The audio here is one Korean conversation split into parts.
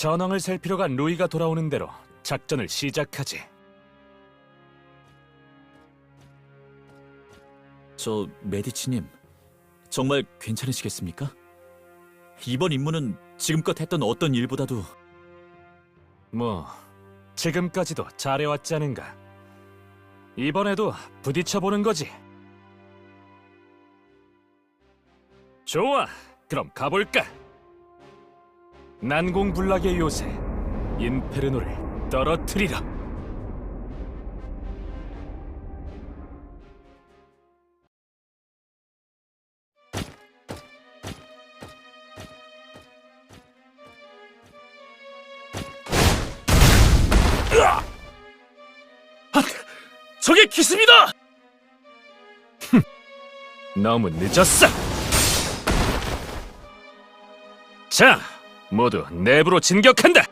전황을 살피러 간 루이가 돌아오는 대로 작전을 시작하지. 저 메디치님 정말 괜찮으시겠습니까? 이번 임무는 지금껏 했던 어떤 일보다도 뭐 지금까지도 잘해왔지 않은가. 이번에도 부딪혀 보는 거지. 좋아, 그럼 가볼까? 난공불락의 요새 인페르노를 떨어뜨리라. 저게 기습이다! 너무 늦었어. 자, 모두 내부로 진격한다.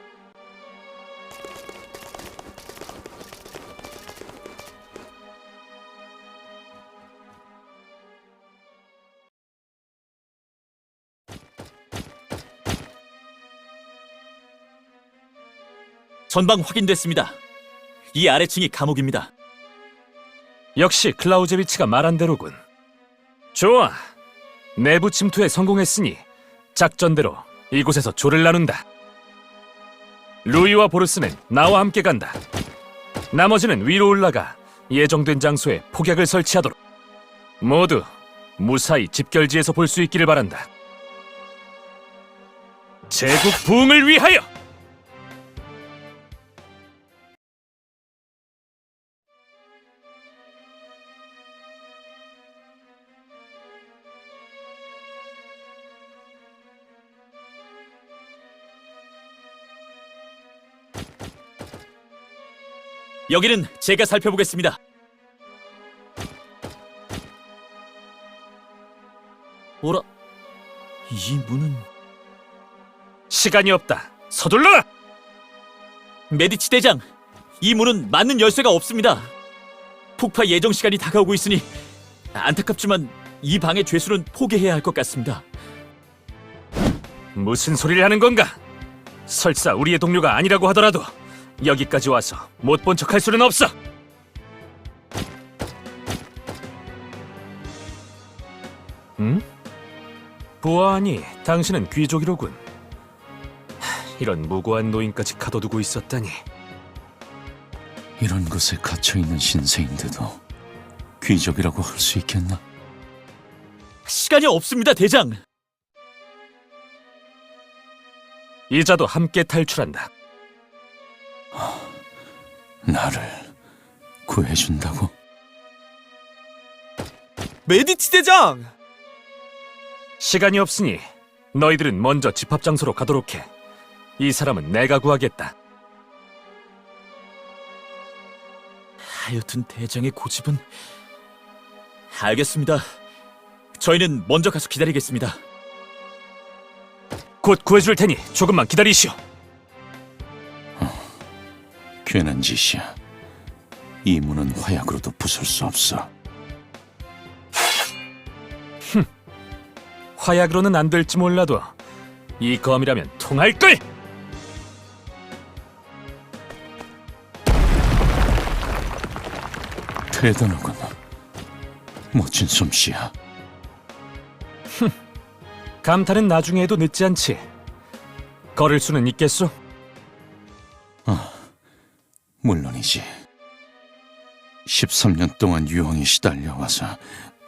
전방 확인됐습니다. 이 아래층이 감옥입니다. 역시 클라우제비치가 말한 대로군. 좋아. 내부 침투에 성공했으니 작전대로 이곳에서 조를 나눈다. 루이와 보르스는 나와 함께 간다. 나머지는 위로 올라가 예정된 장소에 폭약을 설치하도록. 모두 무사히 집결지에서 볼 수 있기를 바란다. 제국 부흥을 위하여! 여기는 제가 살펴보겠습니다. 오라, 이 문은 시간이 없다. 서둘러라! 메디치 대장. 이 문은 맞는 열쇠가 없습니다. 폭파 예정 시간이 다가오고 있으니 안타깝지만 이 방의 죄수는 포기해야 할 것 같습니다. 무슨 소리를 하는 건가? 설사 우리의 동료가 아니라고 하더라도 여기까지 와서 못 본 척할 수는 없어. 응? 보아하니 당신은 귀족이로군. 하, 이런 무고한 노인까지 가둬두고 있었다니. 이런 곳에 갇혀 있는 신세인데도 귀족이라고 할 수 있겠나? 시간이 없습니다, 대장. 이자도 함께 탈출한다. 나를 구해준다고? 메디치 대장. 시간이 없으니 너희들은 먼저 집합 장소로 가도록 해. 이 사람은 내가 구하겠다. 하여튼 대장의 고집은 알겠습니다. 저희는 먼저 가서 기다리겠습니다. 곧 구해줄 테니 조금만 기다리시오. 괜한 짓이야. 이 문은 화약으로도 부술 수 없어. 화약으로는 안 될지 몰라도 이 검이라면 통할 걸. 대단하군. 멋진 솜씨야. 감탄은 나중에 해도 늦지 않지. 걸을 수는 있겠소? 물론이지. 13년 동안 유황에 시달려와서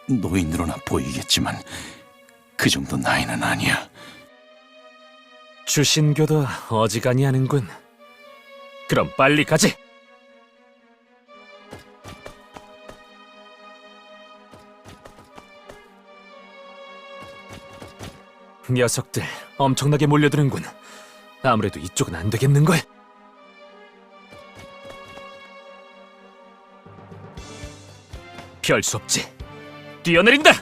노인으로나 보이겠지만 그 정도 나이는 아니야. 주신교도 어지간히 하는군. 그럼 빨리 가지. 녀석들 엄청나게 몰려드는군. 아무래도 이쪽은 안 되겠는걸. 별수 없지. 뛰어내린다.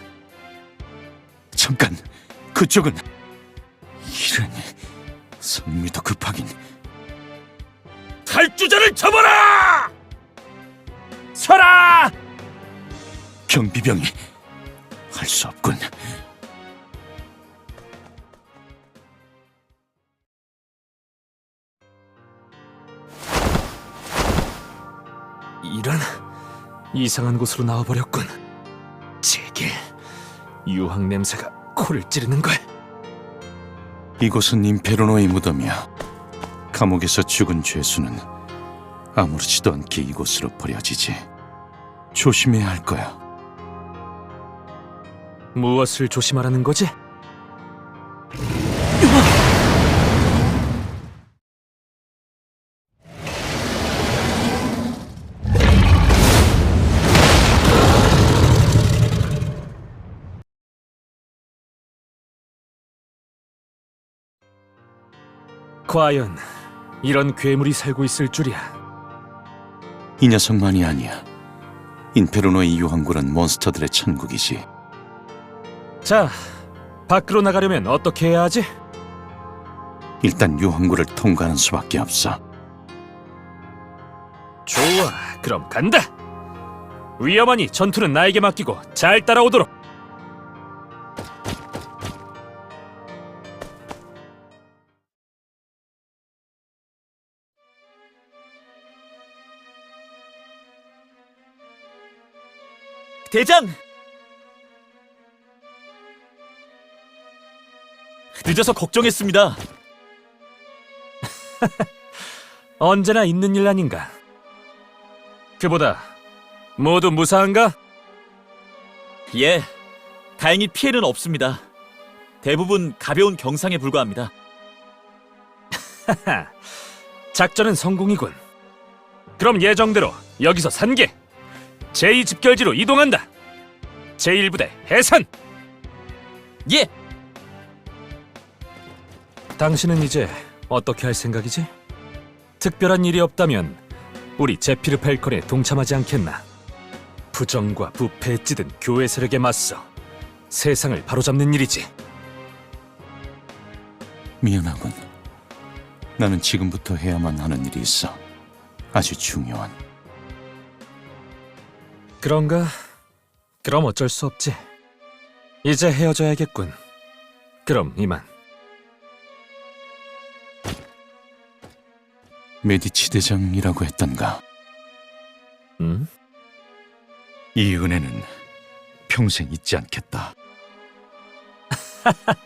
잠깐, 그쪽은 이런 성미도 급하긴 탈주자를 잡아라! 서라! 경비병이 할 수 없군. 이상한 곳으로 나와버렸군. 제길 유황 냄새가 코를 찌르는 걸. 이곳은 임페르노의 무덤이야. 감옥에서 죽은 죄수는 아무렇지도 않게 이곳으로 버려지지. 조심해야 할 거야. 무엇을 조심하라는 거지? 과연 이런 괴물이 살고 있을 줄이야. 이 녀석만이 아니야. 인페르노의 유황굴은 몬스터들의 천국이지. 자, 밖으로 나가려면 어떻게 해야 하지? 일단 유황굴을 통과하는 수밖에 없어. 좋아, 그럼 간다. 위험하니 전투는 나에게 맡기고 잘 따라오도록. 대장! 늦어서 걱정했습니다. 언제나 있는 일 아닌가. 그보다 모두 무사한가? 예, 다행히 피해는 없습니다. 대부분 가벼운 경상에 불과합니다. 하, 작전은 성공이군. 그럼 예정대로 여기서 산계 제2 집결지로 이동한다. 제1부대 해산. 예, 당신은 이제 어떻게 할 생각이지? 특별한 일이 없다면 우리 제피르 펠컨에 동참하지 않겠나? 부정과 부패에 찌든 교회 세력에 맞서 세상을 바로잡는 일이지. 미안하군. 나는 지금부터 해야만 하는 일이 있어. 아주 중요한. 그런가? 그럼 어쩔 수 없지. 이제 헤어져야겠군. 그럼 이만. 메디치 대장이라고 했던가. 음? 이 은혜는 평생 잊지 않겠다.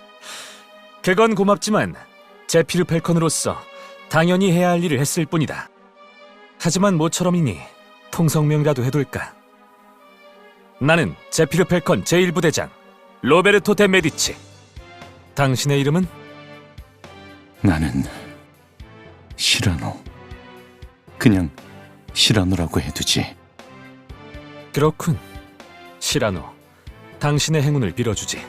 그건 고맙지만 제피르 펠컨으로서 당연히 해야 할 일을 했을 뿐이다. 하지만 모처럼이니 통성명이라도 해둘까? 나는 제피르 펠컨 제1부대장 로베르토 데 메디치. 당신의 이름은? 나는 시라노. 그냥 시라노라고 해두지. 그렇군. 시라노. 당신의 행운을 빌어주지.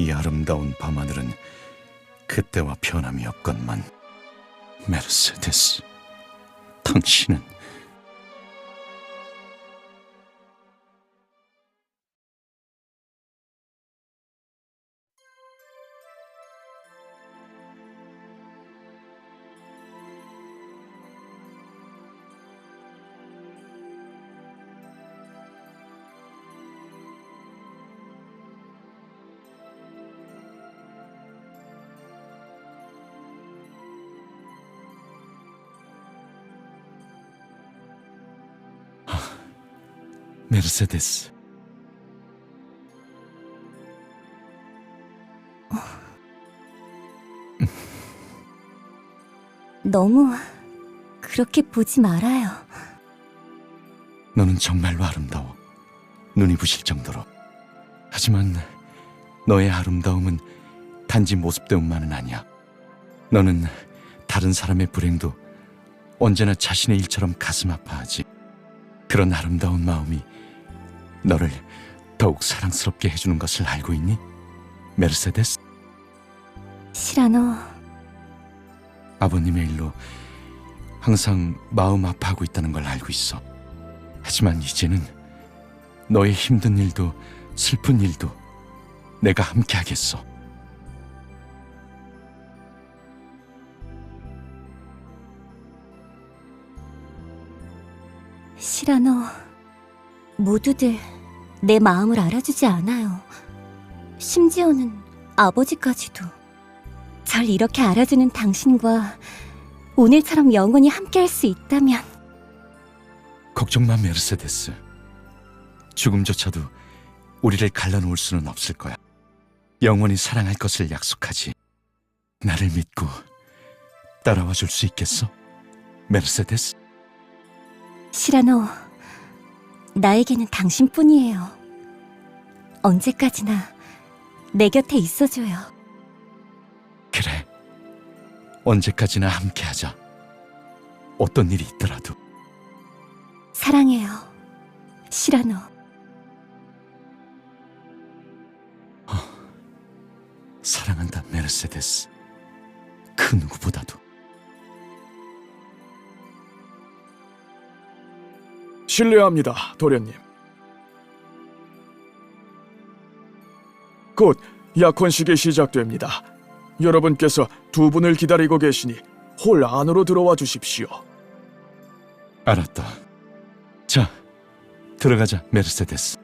이 아름다운 밤하늘은 그때와 변함이 없건만 메르세데스 당신은 메르세데스 너무 그렇게 보지 말아요. 너는 정말로 아름다워. 눈이 부실 정도로. 하지만 너의 아름다움은 단지 모습 때문만은 아니야. 너는 다른 사람의 불행도 언제나 자신의 일처럼 가슴 아파하지. 그런 아름다운 마음이 너를 더욱 사랑스럽게 해주는 것을 알고 있니? 메르세데스? 시라노, 아버님의 일로 항상 마음 아파하고 있다는 걸 알고 있어. 하지만 이제는 너의 힘든 일도 슬픈 일도 내가 함께 하겠어. 시라노, 모두들 내 마음을 알아주지 않아요. 심지어는 아버지까지도. 절 이렇게 알아주는 당신과 오늘처럼 영원히 함께할 수 있다면 걱정 마, 메르세데스. 죽음조차도 우리를 갈라놓을 수는 없을 거야. 영원히 사랑할 것을 약속하지. 나를 믿고 따라와 줄 수 있겠어? 메르세데스? 시라노, 나에게는 당신뿐이에요. 언제까지나 내 곁에 있어줘요. 그래. 언제까지나 함께하자. 어떤 일이 있더라도. 사랑해요, 시라노. 사랑한다, 메르세데스. 그 누구보다도. 실례합니다, 도련님. 곧 약혼식이 시작됩니다. 여러분께서 두 분을 기다리고 계시니 홀 안으로 들어와 주십시오. 알았다. 자, 들어가자, 메르세데스.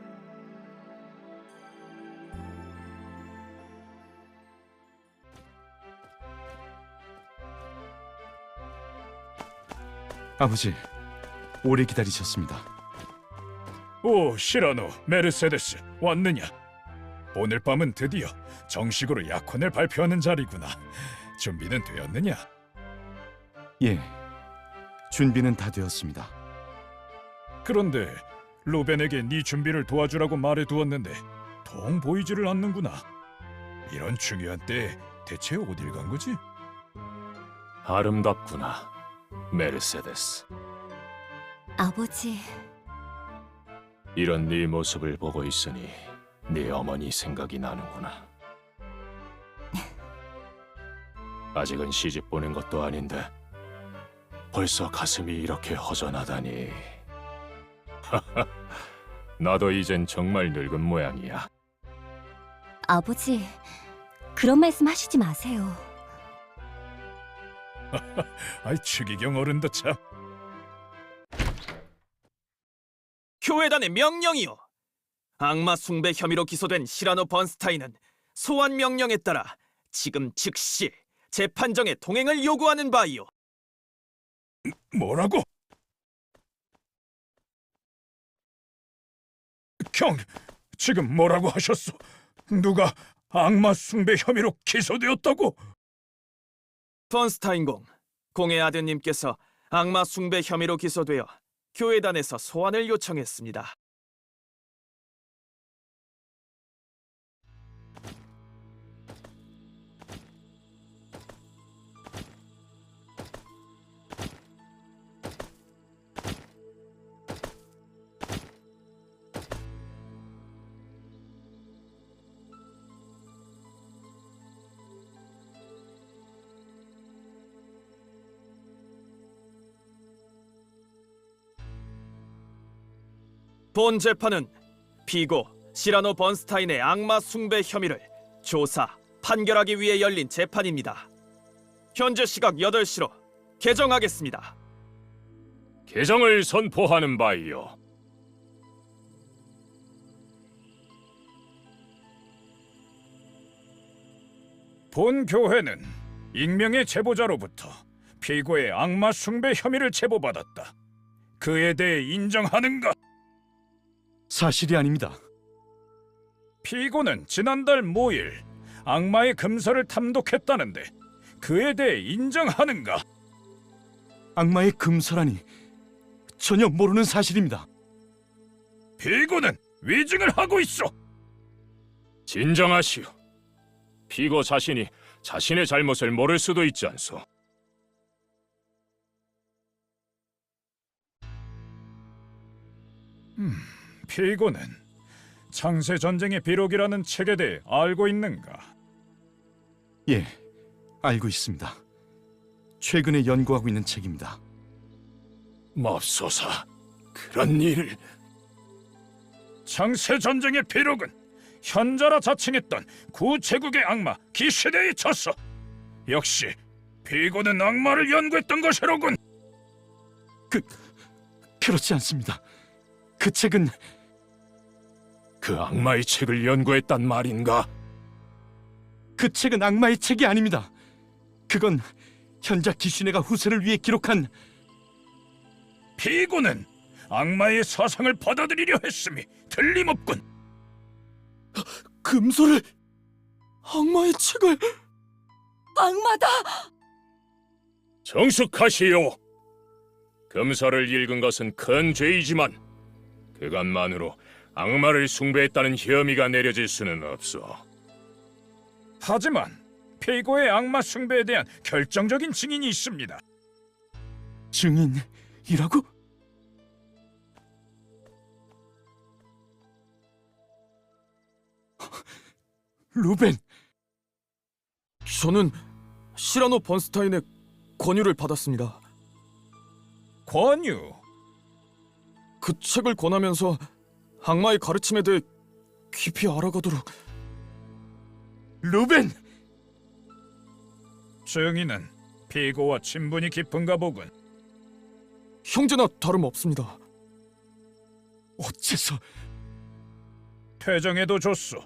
아버지, 오래 기다리셨습니다. 오, 시라노, 메르세데스, 왔느냐? 오늘 밤은 드디어 정식으로 약혼을 발표하는 자리구나. 준비는 되었느냐? 예, 준비는 다 되었습니다. 그런데 루벤에게 네 준비를 도와주라고 말해두었는데 통 보이지를 않는구나. 이런 중요한 때에 대체 어딜 간 거지? 아름답구나, 메르세데스. 아버지, 이런 네 모습을 보고 있으니 네 어머니 생각이 나는구나. 아직은 시집 보낸 것도 아닌데 벌써 가슴이 이렇게 허전하다니. 나도 이젠 정말 늙은 모양이야. 아버지, 그런 말씀 하시지 마세요. 아이 추기경 어른도 참. 교회단의 명령이요. 악마 숭배 혐의로 기소된 시라노 번스타인은 소환 명령에 따라 지금 즉시 재판정에 동행을 요구하는 바이요. 뭐라고? 경, 지금 뭐라고 하셨소? 누가 악마 숭배 혐의로 기소되었다고? 번스타인 공, 공의 아드님께서 악마 숭배 혐의로 기소되어 교회단에서 소환을 요청했습니다. 본 재판은 피고 시라노 번스타인의 악마 숭배 혐의를 조사, 판결하기 위해 열린 재판입니다. 현재 시각 8시로 개정하겠습니다. 개정을 선포하는 바이요. 본 교회는 익명의 제보자로부터 피고의 악마 숭배 혐의를 제보받았다. 그에 대해 인정하는가? 사실이 아닙니다. 피고는 지난달 모일 악마의 금서를 탐독했다는데 그에 대해 인정하는가? 악마의 금서라니 전혀 모르는 사실입니다. 피고는 위증을 하고 있어. 진정하시오. 피고 자신이 자신의 잘못을 모를 수도 있지 않소. 피고는 창세 전쟁의 비록이라는 책에 대해 알고 있는가? 예, 알고 있습니다. 최근에 연구하고 있는 책입니다. 맙소사 그런 일을 창세 전쟁의 비록은 현자라 자칭했던 구제국의 악마 기시대에 쳤어 역시 비고는 악마를 연구했던 것이로군 그렇지 않습니다. 그 책은 그 악마의 책을 연구했단 말인가? 그 책은 악마의 책이 아닙니다. 그건 현자 기슈네가 후세를 위해 기록한 비고는 악마의 사상을 받아들이려 했음이 틀림없군 금소를 악마의 책을 악마다! 정숙하시오. 금서를 읽은 것은 큰 죄이지만 그것만으로 악마를 숭배했다는 혐의가 내려질 수는 없어. 하지만 피고의 악마 숭배에 대한 결정적인 증인이 있습니다. 증인이라고? 루벤, 저는 시라노 번스타인의 권유를 받았습니다. 권유. 그 책을 권하면서 악마의 가르침에 대해 깊이 알아가도록 루벤! 증인은 피고와 친분이 깊은가 보군. 형제나 다름없습니다. 어째서 퇴정해도 좋소.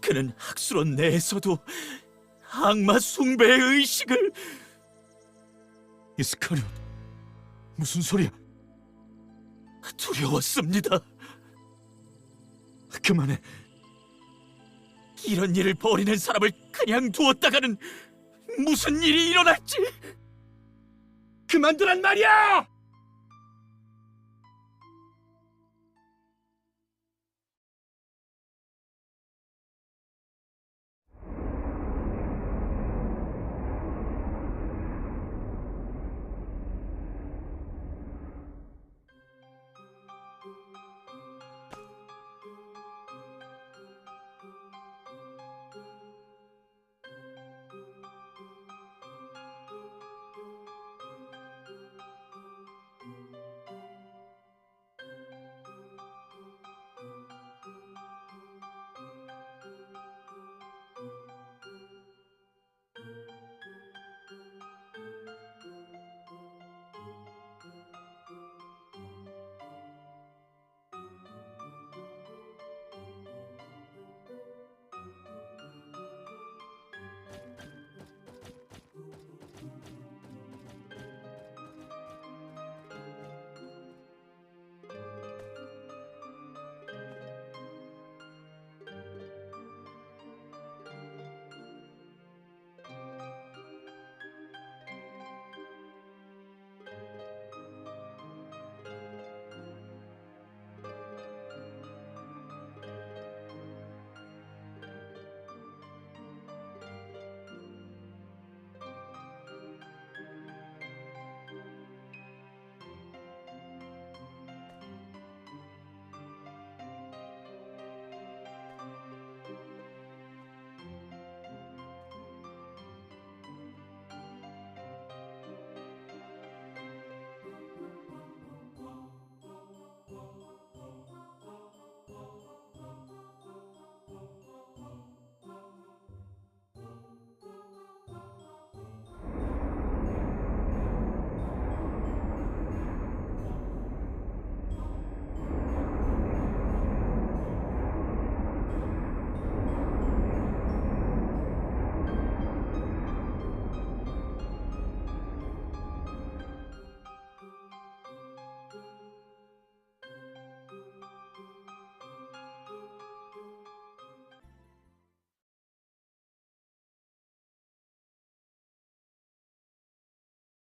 그는 학술원 내에서도 악마 숭배의 의식을 이스카리온 무슨 소리야? 두려웠습니다. 그만해. 이런 일을 벌이는 사람을 그냥 두었다가는 무슨 일이 일어날지 그만두란 말이야!